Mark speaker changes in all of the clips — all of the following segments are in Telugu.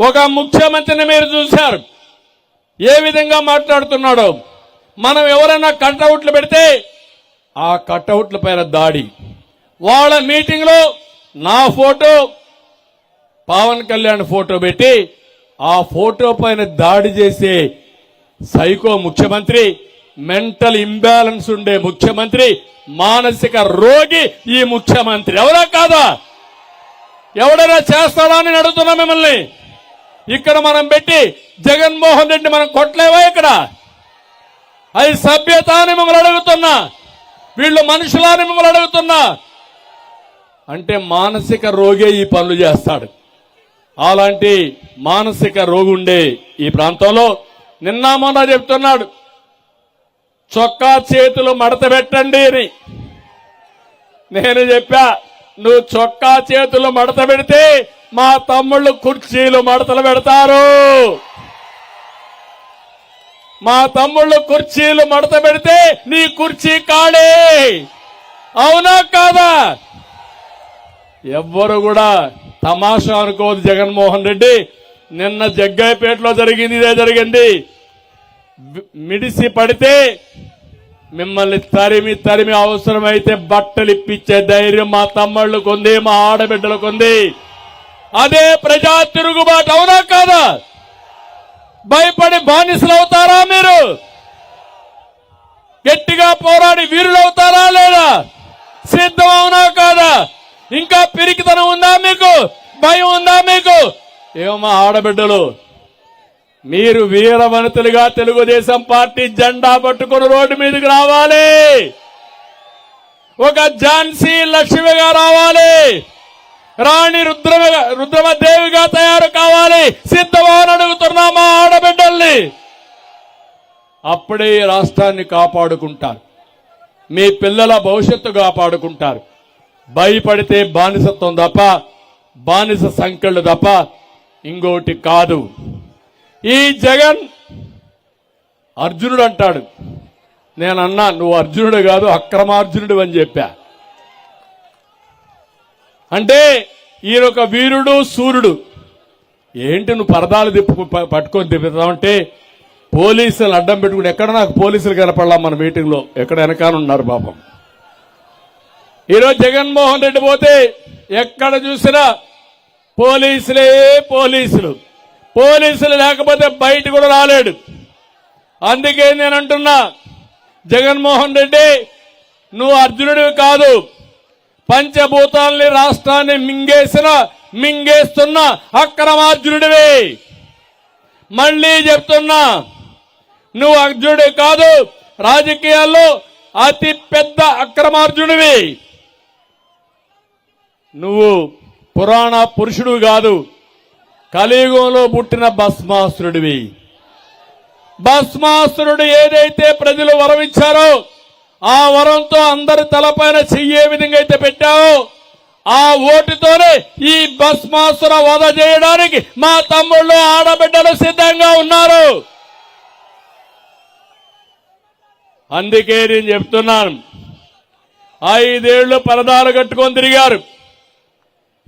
Speaker 1: ఒక ముఖ్యమంత్రిని మీరు చూశారు. ఏ విధంగా మాట్లాడుతున్నాడో. మనం ఎవరైనా కట్అవుట్లు పెడితే ఆ కట్అవుట్ల పైన దాడి. వాళ్ళ మీటింగ్లో నా ఫోటో పవన్ కళ్యాణ్ ఫోటో పెట్టి ఆ ఫోటో పైన దాడి చేసే సైకో ముఖ్యమంత్రి మెంటల్ ఇంబ్యాలెన్స్ ఉండే ముఖ్యమంత్రి మానసిక రోగి ఈ ముఖ్యమంత్రి. ఎవరా కాదా? ఎవడైనా చేస్తాడా అని అడుగుతున్నా మిమ్మల్ని. ఇక్కడ మనం పెట్టి జగన్మోహన్ రెడ్డి మనం కొట్టలేవా ఇక్కడ? అది సభ్యత అని మిమ్మల్ని అడుగుతున్నా. వీళ్ళు మనుషులని మిమ్మల్ని అడుగుతున్నా. అంటే మానసిక రోగే ఈ పనులు చేస్తాడు. అలాంటి మానసిక రోగుండే ఉండే ఈ ప్రాంతంలో నిన్న మొన్న చెప్తున్నాడు చొక్కా చేతులు మడత పెట్టండి అని. నేను చెప్పా నువ్వు చొక్కా చేతులు మడత పెడితే మా తమ్ముళ్ళు కుర్చీలు మడతలు పెడతారు. మా తమ్ముళ్ళు కుర్చీలు మడత పెడితే నీ కుర్చీ కాడే అవునా కాదా? ఎవ్వరు కూడా తమాషా అనుకోదు జగన్మోహన్ రెడ్డి. నిన్న జగ్గాయపేటలో జరిగింది ఇదే జరిగింది. మిడిసి పడితే మిమ్మల్ని తరిమి తరిమి అవసరమైతే బట్టలు ఇప్పించే ధైర్యం మా తమ్ముళ్ళకు ఉంది మా ఆడబిడ్డలకు ఉంది. అదే ప్రజా తిరుగుబాటు అవునా కాదా? భయపడి బానిసలు అవుతారా మీరు? గట్టిగా పోరాడి వీరులు అవుతారా లేదా? సిద్ధం అవునా కాదా? ఇంకా పిరికితనం ఉందా మీకు? భయం ఉందా మీకు? ఏమో ఆడబిడ్డలు మీరు వీరవనితలుగా తెలుగుదేశం పార్టీ జెండా పట్టుకుని రోడ్డు మీదకి రావాలి. ఒక ఝాన్సీ లక్ష్మిగా రావాలి. రాణి రుద్రమ రుద్రమదేవిగా తయారు కావాలి. సిద్ధమని అడుగుతున్నా మా ఆడబిడ్డల్ని. అప్పుడే రాష్ట్రాన్ని కాపాడుకుంటారు. మీ పిల్లల భవిష్యత్తు కాపాడుకుంటారు. భయపడితే బానిసత్వం తప్ప బానిస సంఖ్యలు తప్ప ఇంకోటి కాదు. ఈ జగన్ అర్జునుడు అంటాడు. నేనన్నా నువ్వు అర్జునుడు కాదు అక్రమార్జునుడు అని చెప్పా. అంటే ఈయన ఒక వీరుడు సూర్యుడు. ఏంటి నువ్వు పరదాలు తిప్పు పట్టుకొని తిప్పుతావంటే పోలీసులు అడ్డం పెట్టుకుని ఎక్కడ నాకు పోలీసులు కనపడలా మన మీటింగ్లో? ఎక్కడ వెనకాల ఉన్నారు పాపం. ఈరోజు జగన్మోహన్ రెడ్డి పోతే ఎక్కడ చూసినా పోలీసులే పోలీసులు. పోలీసులు లేకపోతే బయట కూడా రాలేడు. అందుకే నేను అంటున్నా జగన్మోహన్ రెడ్డి నువ్వు అర్జునుడివి కాదు. పంచభూతాల్ని రాష్ట్రాన్ని మింగేసిన మింగేస్తున్న అక్రమార్జునుడివి. మళ్ళీ చెప్తున్నా నువ్వు అర్జునుడి కాదు రాజకీయాల్లో అతి పెద్ద అక్రమార్జునివి నువ్వు పురాణ పురుషుడు కాదు కలియుగంలో పుట్టిన భస్మాసురుడివి. భస్మాసురుడు ఏదైతే ప్రజలు వరవిచ్చారో ఆ వరంతో అందరి తలపైన చెయ్యే విధంగా అయితే పెట్టావో. ఆ ఓటుతోనే ఈ భస్మాసుర వధ చేయడానికి మా తమ్ముళ్ళు ఆడబిడ్డలు సిద్ధంగా ఉన్నారు. అందుకే నేను చెప్తున్నాను. ఐదేళ్ళు పరదాలు కట్టుకొని తిరిగారు.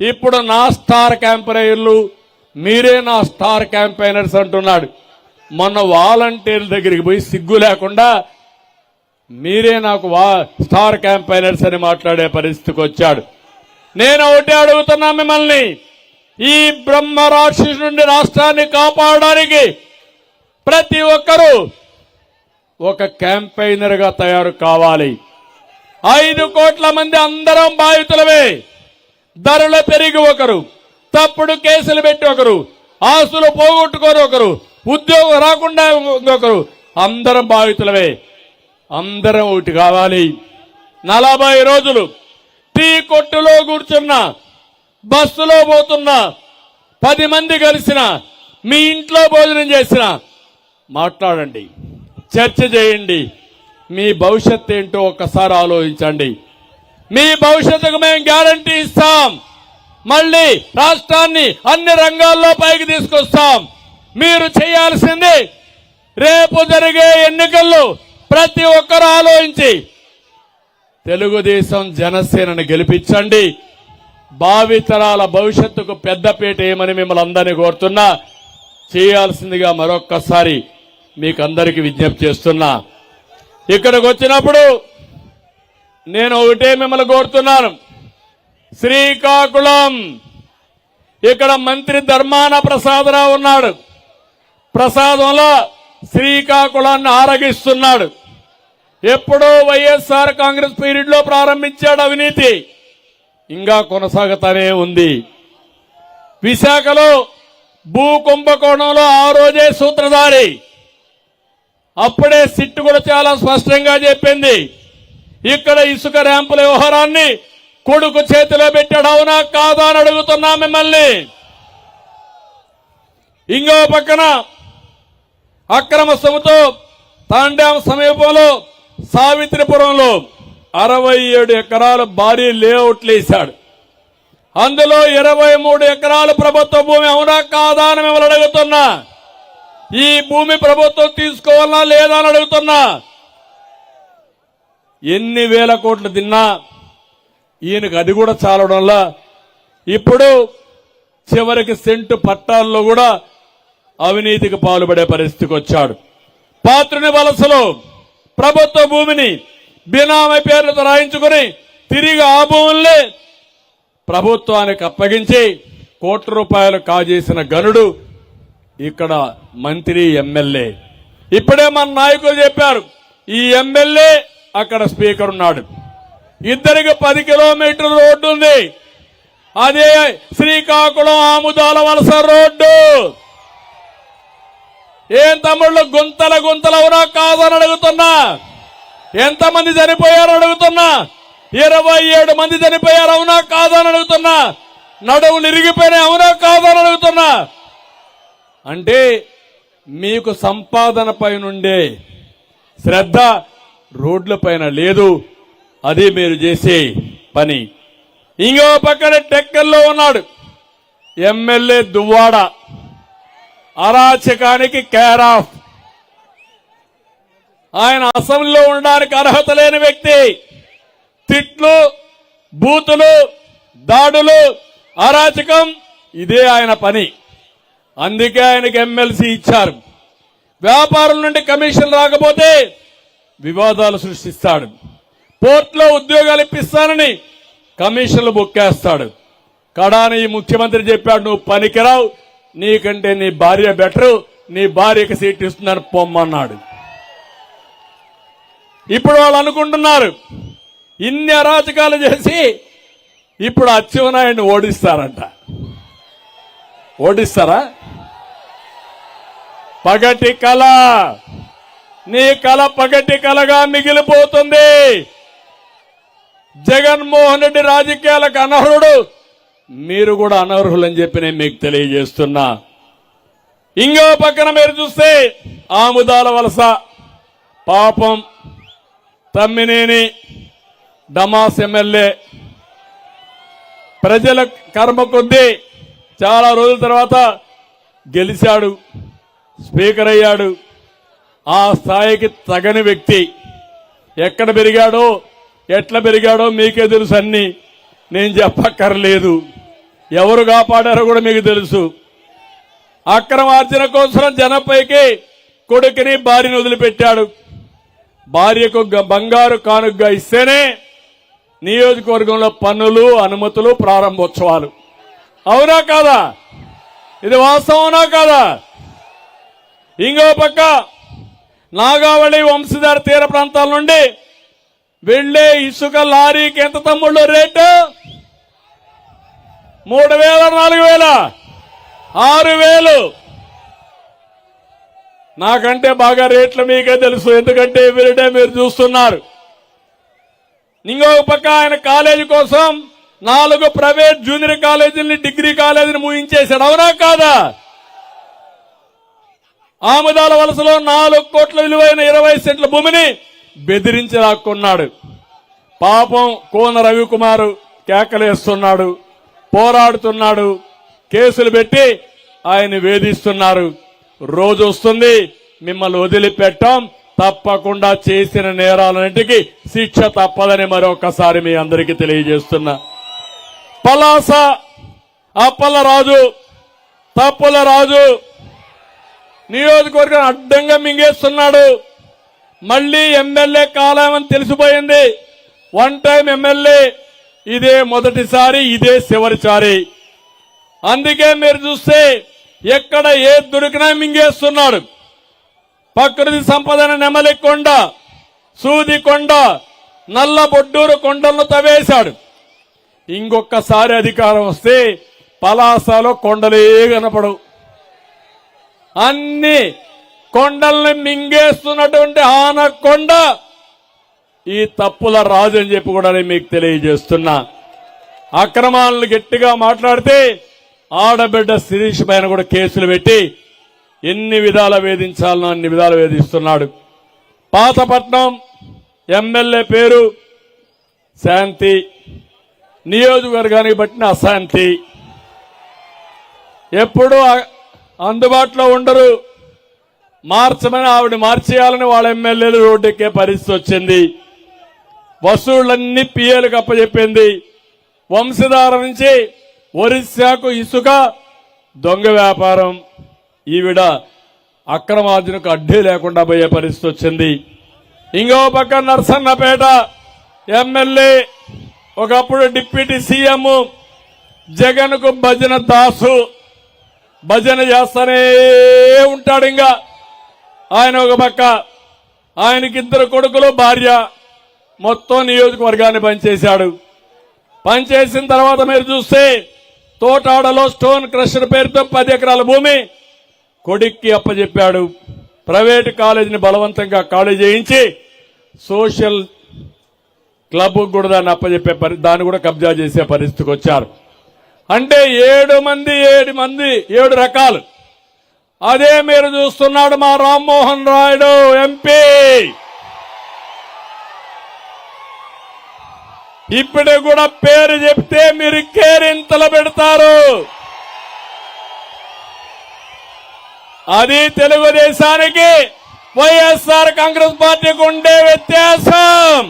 Speaker 1: ఇప్పుడు నా స్టార్ క్యాంపెయినర్లు మీరే నా స్టార్ క్యాంపెయినర్స్ అంటున్నాడు. మొన్న వాలంటీర్ల దగ్గరికి పోయి సిగ్గు లేకుండా మీరే నాకు వా స్టార్ క్యాంపైనర్స్ అని మాట్లాడే పరిస్థితికి వచ్చాడు. నేను ఒకటే అడుగుతున్నా మిమ్మల్ని. ఈ బ్రహ్మ రాక్షసు నుండి రాష్ట్రాన్ని కాపాడడానికి ప్రతి ఒక్కరూ ఒక క్యాంపైనర్గా గా తయారు కావాలి. ఐదు కోట్ల మంది అందరం బాధితులమే. ధరలు పెరిగి ఒకరు తప్పుడు కేసులు పెట్టి ఒకరు ఆస్తులు పోగొట్టుకొని ఒకరు ఉద్యోగం రాకుండా ఒకరు అందరం బాధితులమే. అందరం ఒకటి కావాలి. నలభై రోజులు టీ కొట్టులో కూర్చున్నా బస్సులో పోతున్నా పది మంది కలిసిన మీ ఇంట్లో భోజనం చేసిన మాట్లాడండి. చర్చ చేయండి. మీ భవిష్యత్ ఏంటో ఒక్కసారి ఆలోచించండి. మీ భవిష్యత్తుకు మేము గ్యారంటీ ఇస్తాం. మళ్ళీ రాష్ట్రాన్ని అన్ని రంగాల్లో పైకి తీసుకొస్తాం. మీరు చేయాల్సింది రేపు జరిగే ఎన్నికల్లో ప్రతి ఒక్కరూ ఆలోచించి తెలుగుదేశం జనసేనను గెలిపించండి. భావితరాల భవిష్యత్తుకు పెద్దపీట ఏమని మిమ్మల్ని అందరినీ కోరుతున్నా చేయాల్సిందిగా మరొక్కసారి మీకు అందరికీ విజ్ఞప్తి చేస్తున్నా. ఇక్కడికి వచ్చినప్పుడు నేను ఒకటే మిమ్మల్ని కోరుతున్నాను. శ్రీకాకుళం. ఇక్కడ మంత్రి ధర్మాన ప్రసాదరావు ఉన్నాడు. ప్రసాదంలో శ్రీకాకుళాన్ని ఆరగిస్తున్నాడు. ఎప్పుడో వైఎస్ఆర్ కాంగ్రెస్ పీరియడ్లో ప్రారంభించాడు అవినీతి. ఇంకా కొనసాగుతానే ఉంది. విశాఖలో భూ కుంభకోణంలో ఆ రోజే సూత్రధారి. అప్పుడే సిట్టు కూడా చాలా స్పష్టంగా చెప్పింది. ఇక్కడ ఇసుక ర్యాంపుల వ్యవహారాన్ని కొడుకు చేతిలో పెట్టాడు. అవునా కాదా అని అడుగుతున్నా మిమ్మల్ని. ఇంకో పక్కన అక్రమ సొమ్ముతో తాండాం సమీపంలో సావిత్రిపురంలో అరవై ఏడు ఎకరాల భారీ లేఅవుట్లు వేశాడు అందులో ఇరవై మూడు ఎకరాల ప్రభుత్వ భూమి అవునా కాదా అని మిమ్మల్ని అడుగుతున్నా. ఈ భూమి ప్రభుత్వం తీసుకోవాలా లేదా అని అడుగుతున్నా. ఎన్ని వేల కోట్లు తిన్నా ఈయనకు అది కూడా చాలడంలా. ఇప్పుడు చివరికి సెంటు పట్టాల్లో కూడా అవినీతికి పాల్పడే పరిస్థితికి వచ్చాడు. పాత్రుని వలసలో ప్రభుత్వ భూమిని బినామీ పేర్లతో రాయించుకుని తిరిగి ఆ భూముల్ని ప్రభుత్వానికి అప్పగించి కోట్ల రూపాయలు కాజేసిన గనుడు ఇక్కడ మంత్రి ఎమ్మెల్యే. ఇప్పుడే మన నాయకులు చెప్పారు ఈ ఎమ్మెల్యే అక్కడ స్పీకర్ ఉన్నాడు. ఇద్దరికి పది కిలోమీటర్ రోడ్డు ఉంది. అదే శ్రీకాకుళం ఆముదాల వలస రోడ్డు. ఏం తమ్ముళ్ళు గుంతల గుంతలు అవునా కాదని అడుగుతున్నా. ఎంతమంది చనిపోయారు అడుగుతున్నా. ఇరవై ఏడు మంది చనిపోయారు అవునా కాదని అడుగుతున్నా. నడువులు ఇరిగిపోయినాయి అవునా కాదని అడుగుతున్నా. అంటే మీకు సంపాదన పైనుండే శ్రద్ధ రోడ్ల పైన లేదు. అది మీరు చేసే పని. ఇంకో పక్కన టెక్కల్లో ఉన్నాడు. ఎమ్మెల్యే దువ్వాడ. అరాచకానికి కేర్ ఆఫ్ ఆయన అసెంబ్లీలో ఉండడానికి అర్హత లేని వ్యక్తి. తిట్లు బూతులు దాడులు అరాచకం ఇదే ఆయన పని. అందుకే ఆయనకి ఎమ్మెల్సీ ఇచ్చారు. వ్యాపారం నుండి కమిషన్ రాకపోతే వివాదాలు సృష్టిస్తాడు. పోర్టులో ఉద్యోగాలు ఇప్పిస్తానని కమిషన్లు బుక్కేస్తాడు. కడాని ఈ ముఖ్యమంత్రి చెప్పాడు నువ్వు పనికిరావు నీకంటే నీ భార్య బెటరు నీ భార్యకి సీట్ ఇస్తున్నాను పొమ్మన్నాడు. ఇప్పుడు వాళ్ళు అనుకుంటున్నారు ఇన్ని అరాచకాలు చేసి ఇప్పుడు అచ్చెన్నాయుడిని ఓడిస్తారంట. ఓడిస్తారా? పగటి కళ నీ కళ పగటి కళగా మిగిలిపోతుంది. జగన్మోహన్ రెడ్డి రాజకీయాలకు అనర్హుడు మీరు కూడా అనర్హులని చెప్పి నేను మీకు తెలియజేస్తున్నా. ఇంకో పక్కన మీరు చూస్తే ఆముదాల వలస పాపం తమ్మినేని డమాస్ ఎమ్మెల్యే. ప్రజల కర్మ కొద్దీ చాలా రోజుల తర్వాత గెలిచాడు స్పీకర్ అయ్యాడు. ఆ స్థాయికి తగని వ్యక్తి. ఎక్కడ పెరిగాడో ఎట్లా పెరిగాడో మీకే తెలుసు అన్నీ. నేను చెప్పక్కర్లేదు. ఎవరు కాపాడారో కూడా మీకు తెలుసు. అక్రమార్జన కోసం జనపైకి కొడుకుని భార్యను వదిలిపెట్టాడు. భార్యకు బంగారు కానుగ్గా ఇస్తేనే నియోజకవర్గంలో పన్నులు అనుమతులు ప్రారంభోత్సవాలు. అవునా కాదా? ఇది వాస్తవనా కాదా? ఇంకో పక్క నాగావళి వంశధార తీర ప్రాంతాల నుండి వెళ్ళే ఇసుక లారీకి ఎంత తమ్ముళ్ళు రేటు మూడు వేల నాలుగు వేల ఆరు వేలు నాకంటే బాగా రేట్లు మీకే తెలుసు ఎందుకంటే ఎవ్రీడే మీరు చూస్తున్నారు. ఇంకొక పక్క ఆయన కాలేజీ కోసం నాలుగు ప్రైవేట్ జూనియర్ కాలేజీని డిగ్రీ కాలేజీని ముగించేశాడు. అవునా కాదా? ఆముదాల వలసలో నాలుగు కోట్ల విలువైన ఇరవై సెంట్ల భూమిని బెదిరించి లాక్కున్నాడు. పాపం కోన రవికుమారు కేకలేస్తున్నాడు. పోరాడుతున్నాడు. కేసులు పెట్టి ఆయన వేధిస్తున్నారు. రోజు వస్తుంది మిమ్మల్ని వదిలిపెట్టాం. తప్పకుండా చేసిన నేరాలన్నింటికి శిక్ష తప్పదని మరొకసారి మీ అందరికీ తెలియజేస్తున్నా. పలాస అప్పల రాజు తప్పుల రాజు నియోజకవర్గం అడ్డంగా మింగేస్తున్నాడు. మళ్ళీ ఎమ్మెల్యే కాలామని తెలిసిపోయింది. వన్ టైం ఎమ్మెల్యే ఇదే మొదటిసారి ఇదే చివరిసారి. అందుకే మీరు చూస్తే ఎక్కడ ఏ దొరికినా మింగేస్తున్నాడు. ప్రకృతి సంపదన నెమలి కొండ సూది కొండ నల్ల బొడ్డూరు కొండలను తవ్వేశాడు. ఇంకొకసారి అధికారం వస్తే పలాసలో కొండలే కనపడవు. అన్ని కొండల్ని మింగేస్తున్నటువంటి ఆనకొండ ఈ తప్పుల రాజు అని చెప్పి కూడా నేను మీకు తెలియజేస్తున్నా. అక్రమాలను గట్టిగా మాట్లాడితే ఆడబిడ్డ శిరీష్ పైన కూడా కేసులు పెట్టి ఎన్ని విధాల వేధించాలనో అన్ని విధాలు వేధిస్తున్నాడు. పాతపట్నం ఎమ్మెల్యే పేరు శాంతి నియోజకవర్గానికి బట్టిన అశాంతి. ఎప్పుడూ అందుబాటులో ఉండరు. మార్చమని ఆవిడ మార్చేయాలని వాళ్ళ ఎమ్మెల్యేలు రోడ్డెక్కే పరిస్థితి వచ్చింది. వసూళ్ళన్నీ పిఏలకు అప్పచెప్పింది వంశధార నుంచి ఒరిస్సాకు ఇసుక దొంగ వ్యాపారం. ఈవిడ అక్రమార్జునకు అడ్డే లేకుండా పోయే పరిస్థితి వచ్చింది. ఇంకో పక్క నర్సన్నపేట ఎమ్మెల్యే ఒకప్పుడు డిప్యూటీ సీఎం జగన్కు భజన దాసు. భజన చేస్తానే ఉంటాడు ఇంకా. ఆయన ఒక పక్క ఆయనకి ఇద్దరు కొడుకులు భార్య. మొత్తం నియోజకవర్గాన్ని పనిచేశాడు. పనిచేసిన తర్వాత మీరు చూస్తే తోటాడలో స్టోన్ క్రషర్ పేరుతో పది ఎకరాల భూమి కొడుక్కి అప్పచెప్పాడు ప్రైవేట్ కాలేజీని బలవంతంగా ఖాళీ చేయించి సోషల్ క్లబ్ కూడా దాన్ని అప్పచెప్పే పరి దాన్ని కూడా కబ్జా చేసే పరిస్థితికి వచ్చారు. అంటే ఏడు మంది ఏడు మంది ఏడు రకాలు. అదే మీరు చూస్తున్నాడు మా రామ్మోహన్ రాయుడు ఎంపీ. ఇప్పుడు కూడా పేరు చెప్తే మీరు కేరింతలు పెడతారు. అది తెలుగుదేశానికి వైఎస్ఆర్ కాంగ్రెస్ పార్టీకి ఉండే వ్యత్యాసం.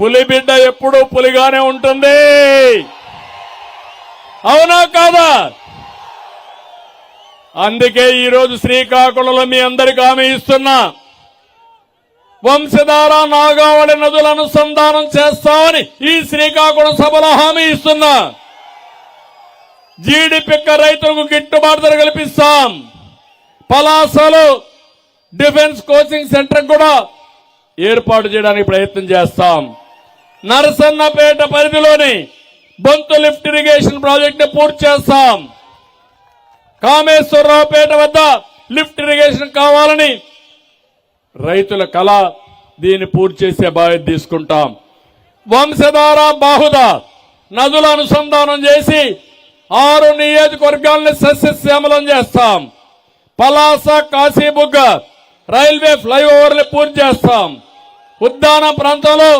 Speaker 1: పులి బిడ్డ ఎప్పుడూ పులిగానే ఉంటుంది. అవునా కాదా? అందుకే ఈరోజు శ్రీకాకుళంలో మీ అందరికి హామీ ఇస్తున్నా. వంశధార నాగావళి నదుల అనుసంధానం చేస్తామని ఈ శ్రీకాకుళం సభలో హామీ ఇస్తున్నా. జీడిపిక్క రైతులకు గిట్టుబాటు ధర కల్పిస్తాం. పలాసలు డిఫెన్స్ కోచింగ్ సెంటర్ కూడా ఏర్పాటు చేయడానికి ప్రయత్నం చేస్తాం. నరసన్నపేట పరిధిలోని బొంతు లిఫ్ట్ ఇరిగేషన్ ప్రాజెక్ట్ని పూర్తి చేస్తాం. కామేశ్వరరావుపేట వద్ద లిఫ్ట్ ఇరిగేషన్ కావాలని రైతుల కళ దీన్ని పూర్తి చేసే బాధ్యత తీసుకుంటాం. వంశధార బాహుద నదుల అనుసంధానం చేసి ఆరు నియోజకవర్గాల్ని సస్యశ్యామలం చేస్తాం. పలాస కాశీబుగ్గ రైల్వే ఫ్లైఓవర్ని పూర్తి చేస్తాం. ఉద్దాన ప్రాంతంలో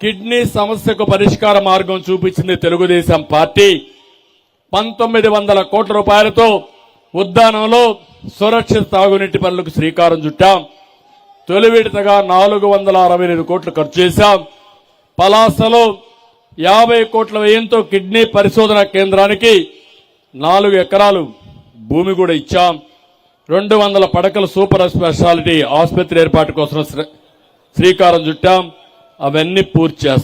Speaker 1: కిడ్నీ సమస్యకు పరిష్కార మార్గం చూపించింది తెలుగుదేశం పార్టీ. పంతొమ్మిది వందల కోట్ల రూపాయలతో ఉద్దానంలో సురక్షిత తాగునీటి పనులకు శ్రీకారం చుట్టాం. తొలి విడతగా నాలుగు వందల అరవై ఎనిమిది కోట్లు ఖర్చు చేశాం. పలాసలో యాభై కోట్ల వ్యయంతో కిడ్నీ పరిశోధన కేంద్రానికి నాలుగు ఎకరాలు భూమి కూడా ఇచ్చాం. రెండు వందల పడకల సూపర్ స్పెషాలిటీ ఆసుపత్రి ఏర్పాటు కోసం శ్రీ- శ్రీకారం చుట్టాం. అవన్నీ పూర్తి చేస్తాం.